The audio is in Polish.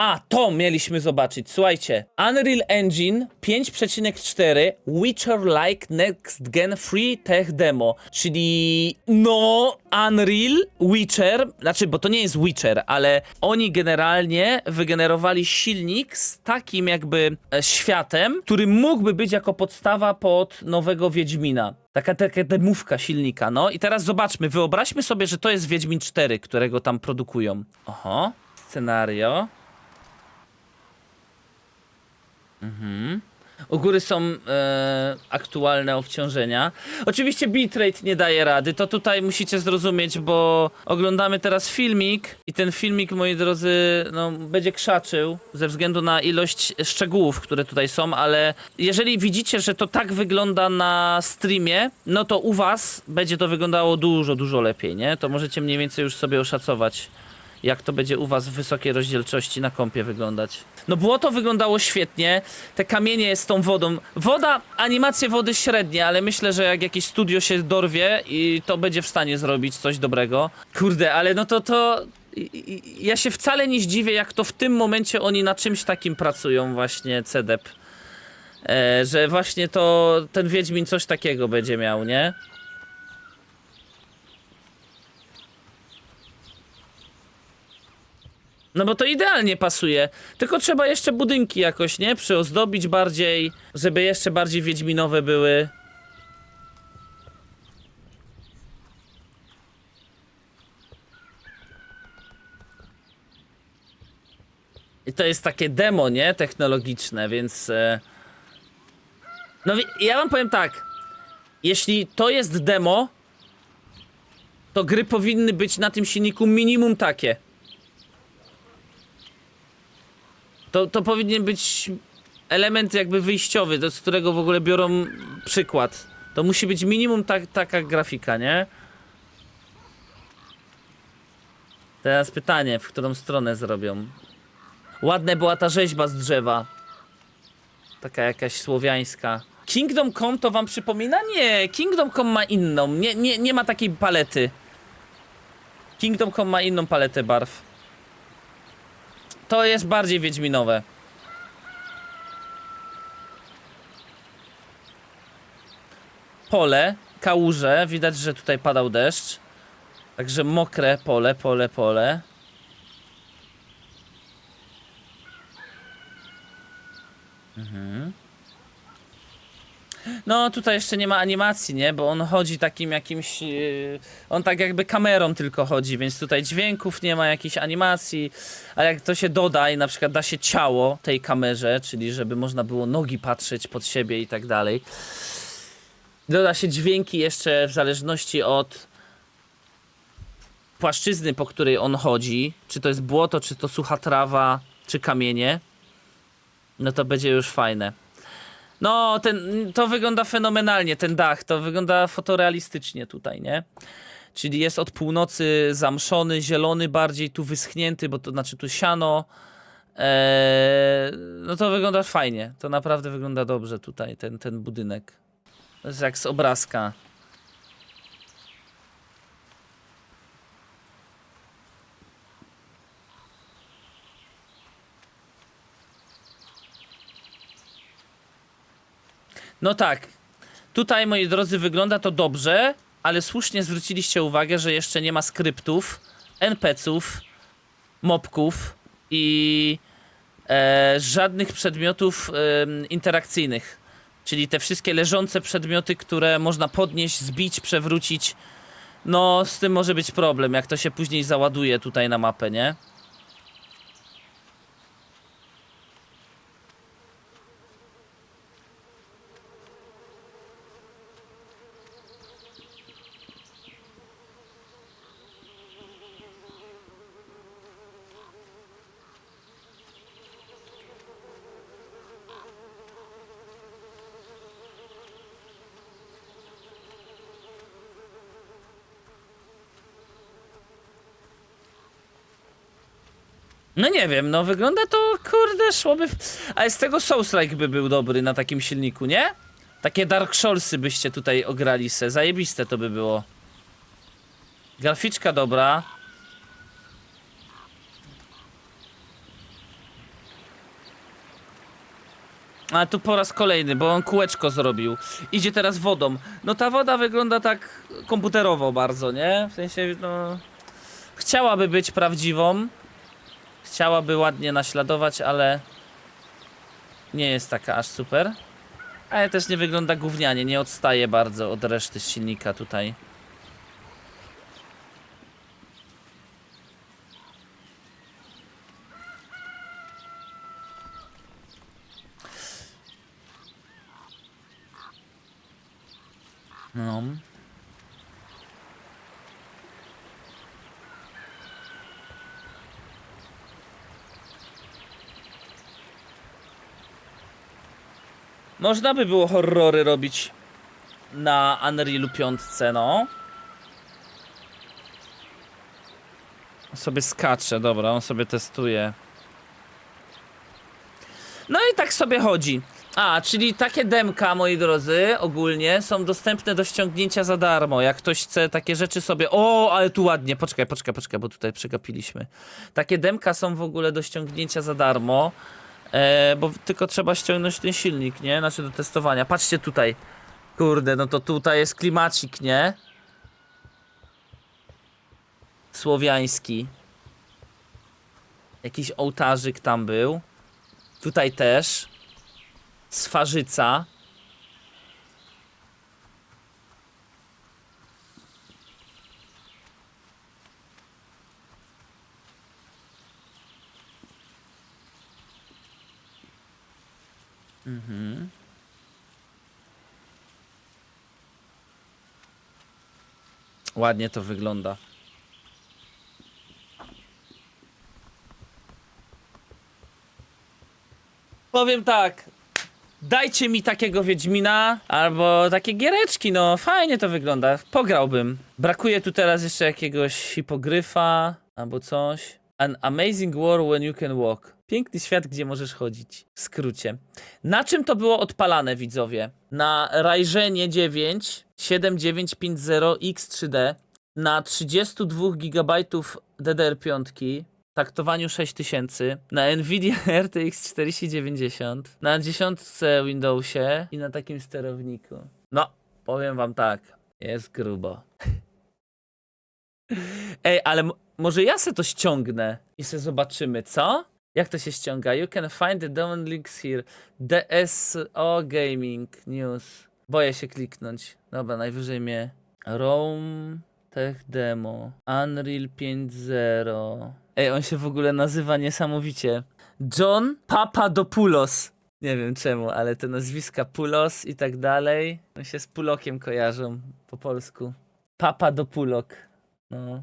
A, to mieliśmy zobaczyć. Słuchajcie. Unreal Engine 5.4 Witcher-like Next Gen Free Tech Demo. Czyli no Unreal Witcher, znaczy, bo to nie jest Witcher, ale oni generalnie wygenerowali silnik z takim jakby e, światem, który mógłby być jako podstawa pod nowego Wiedźmina. Taka, taka demówka silnika, no. I teraz zobaczmy, wyobraźmy sobie, że to jest Wiedźmin 4, którego tam produkują. Oho, scenario. U góry są e, aktualne obciążenia. Oczywiście bitrate nie daje rady, to tutaj musicie zrozumieć, bo oglądamy teraz filmik i ten filmik, moi drodzy, no, będzie krzaczył ze względu na ilość szczegółów, które tutaj są, ale jeżeli widzicie, że to tak wygląda na streamie, no to u was będzie to wyglądało dużo, dużo lepiej, nie? To możecie mniej więcej już sobie oszacować jak to będzie u was w wysokiej rozdzielczości na kompie wyglądać. No błoto wyglądało świetnie, te kamienie z tą wodą. Woda, animacje wody średnie, ale myślę, że jak jakieś studio się dorwie i to będzie w stanie zrobić coś dobrego. Kurde, ale no to to... Ja się wcale nie zdziwię, jak to w tym momencie oni na czymś takim pracują właśnie, CDEP. E, że właśnie to ten Wiedźmin coś takiego będzie miał, nie? No bo to idealnie pasuje. Tylko trzeba jeszcze budynki jakoś, nie? Przyozdobić bardziej, żeby jeszcze bardziej wiedźminowe były. I to jest takie demo, nie? Technologiczne, więc... E... No ja wam powiem tak. Jeśli to jest demo, to gry powinny być na tym silniku minimum takie. To, to powinien być element jakby wyjściowy, z którego w ogóle biorą przykład. To musi być minimum tak, taka grafika, nie? Teraz pytanie, w którą stronę zrobią. Ładna była ta rzeźba z drzewa. Taka jakaś słowiańska. Kingdom Come to wam przypomina? Nie, Kingdom Come ma inną. Nie, nie, nie ma takiej palety. Kingdom Come ma inną paletę barw. To jest bardziej wiedźminowe. Pole, kałuże, widać, że tutaj padał deszcz. Także mokre pole, pole, pole. No, tutaj jeszcze nie ma animacji, nie? Bo on chodzi takim jakimś. Yy, on tak jakby kamerą tylko chodzi, więc tutaj dźwięków nie ma, jakiejś animacji. Ale jak to się doda i na przykład da się ciało tej kamerze, czyli żeby można było nogi patrzeć pod siebie i tak dalej. Doda się dźwięki jeszcze w zależności od płaszczyzny, po której on chodzi. Czy to jest błoto, czy to sucha trawa, czy kamienie. No to będzie już fajne. No, ten, to wygląda fenomenalnie, ten dach, to wygląda fotorealistycznie tutaj, nie? Czyli jest od północy zamszony, zielony bardziej, tu wyschnięty, bo to znaczy tu siano. Eee, no to wygląda fajnie, to naprawdę wygląda dobrze tutaj, ten, ten budynek. To jest jak z obrazka. No tak. Tutaj, moi drodzy, wygląda to dobrze, ale słusznie zwróciliście uwagę, że jeszcze nie ma skryptów, NPC-ów, mobków i e, żadnych przedmiotów em, interakcyjnych. Czyli te wszystkie leżące przedmioty, które można podnieść, zbić, przewrócić. No, z tym może być problem, jak to się później załaduje tutaj na mapę, nie? No nie wiem, no wygląda to, kurde, szłoby... W... Ale z tego Souls-like by był dobry na takim silniku, nie? Takie Dark Soulsy byście tutaj ograli se, zajebiste to by było. Graficzka dobra. A tu po raz kolejny, bo on kółeczko zrobił. Idzie teraz wodą. No ta woda wygląda tak komputerowo bardzo, nie? W sensie, no... Chciałaby być prawdziwą. Chciałaby ładnie naśladować, ale... Nie jest taka aż super. Ale też nie wygląda gównianie, nie odstaje bardzo od reszty silnika tutaj. Można by było horrory robić na Unrealu 5, no. Sobie skacze, dobra, on sobie testuje. No i tak sobie chodzi. A, czyli takie demka, moi drodzy, ogólnie są dostępne do ściągnięcia za darmo. Jak ktoś chce takie rzeczy sobie. O, ale tu ładnie, poczekaj, poczekaj, poczekaj, bo tutaj przegapiliśmy. Takie demka są w ogóle do ściągnięcia za darmo. E, bo tylko trzeba ściągnąć ten silnik, nie? Znaczy do testowania. Patrzcie tutaj. Kurde, no to tutaj jest klimacik, nie? Słowiański. Jakiś ołtarzyk tam był. Tutaj też. Swarzyca. Mhm. Ładnie to wygląda. Powiem tak. Dajcie mi takiego Wiedźmina albo takie giereczki, no fajnie to wygląda. Pograłbym. Brakuje tu teraz jeszcze jakiegoś hipogryfa albo coś. An amazing world when you can walk. Piękny świat, gdzie możesz chodzić. W skrócie. Na czym to było odpalane, widzowie? Na Ryzenie 9 7950X3D na 32 GB DDR5 taktowaniu 6000, na Nvidia RTX 4090, na 10 Windowsie i na takim sterowniku. No, powiem wam tak, jest grubo. Ej, ale może ja se to ściągnę i se zobaczymy, co? Jak to się ściąga? You can find the download links here. DSO Gaming News. Boję się kliknąć. Dobra, najwyżej mnie. Roam Tech Demo. Unreal 5.0. Ej, on się w ogóle nazywa niesamowicie. John Papadopoulos. Nie wiem czemu, ale te nazwiska Pulos i tak dalej, on się z Pulokiem kojarzą po polsku. Papadopulok. No.